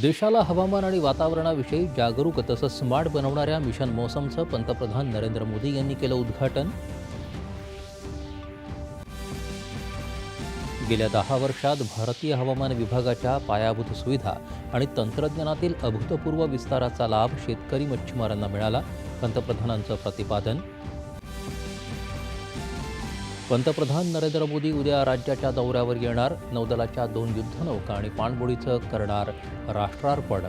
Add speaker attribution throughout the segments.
Speaker 1: देशाला हवामान आणि वातावरणाविषयी जागरूक तसंच स्मार्ट बनवणाऱ्या मिशन मोसमचं पंतप्रधान नरेंद्र मोदी यांनी केलं उद्घाटन. गेल्या दहा वर्षात भारतीय हवामान विभागाच्या पायाभूत सुविधा आणि तंत्रज्ञानातील अभूतपूर्व विस्ताराचा लाभ शेतकरी मच्छीमारांना मिळाला. पंतप्रधानांचं प्रतिपादन पंतप्रधान नरेंद्र मोदी उद्या राज्याच्या दौऱ्यावर येणार. नौदलाच्या दोन युद्धनौका आणि पाणबुडीचं करणार राष्ट्रार्पण.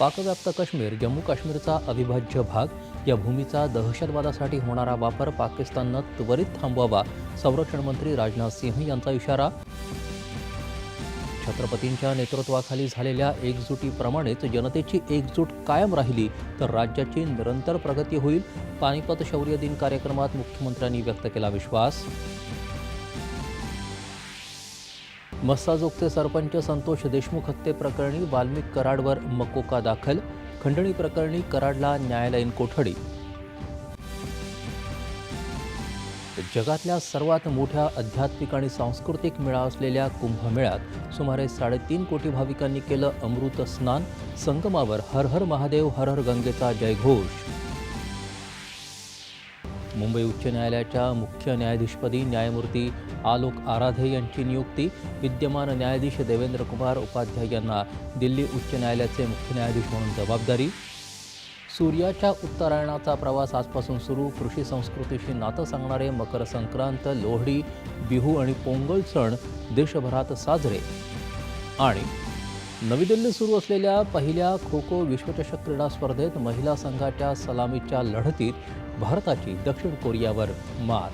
Speaker 1: पाकव्याप्त काश्मीर जम्मू काश्मीरचा अविभाज्य भाग या भूमीचा दहशतवादासाठी होणारा वापर पाकिस्ताननं त्वरित थांबवावा. संरक्षण मंत्री राजनाथ सिंह यांचा इशारा छत्रपतींच्या नेतृत्वाखाली झालेल्या एकजुटीप्रमाणेच जनतेची एकजूट कायम राहिली तर राज्याची निरंतर प्रगती होईल पानिपत शौर्य दिन कार्यक्रमात मुख्यमंत्र्यांनी व्यक्त केला विश्वास. मस्साजोगचे सरपंच संतोष देशमुख हत्येप्रकरणी वाल्मिक कराडवर मकोका दाखल खंडणी प्रकरणी कराडला न्यायालयीन कोठडी. जगातल्या सर्वात मोठ्या आध्यात्मिक आणि सांस्कृतिक मेळा असलेल्या कुंभमेळ्यात सुमारे साडेतीन कोटी भाविकांनी केलं अमृत स्नान. संगमावर हर हर महादेव हर हर गंगेचा जयघोष. मुंबई उच्च न्यायालयाच्या मुख्य न्यायाधीशपदी न्यायमूर्ती आलोक आराधे यांची नियुक्ती. विद्यमान न्यायाधीश देवेंद्र कुमार उपाध्याय यांना दिल्ली उच्च न्यायालयाचे मुख्य न्यायाधीश म्हणून जबाबदारी. सूर्याच्या उत्तरायणाचा प्रवास आजपासून सुरू. कृषी संस्कृतीशी नातं सांगणारे मकर संक्रांत लोहडी बिहू आणि पोंगल सण देशभरात साजरे. आणि नवी दिल्लीत सुरू असलेल्या पहिल्या खो खो विश्वचषक क्रीडा स्पर्धेत महिला संघाच्या सलामीच्या लढतीत भारताची दक्षिण कोरियावर मात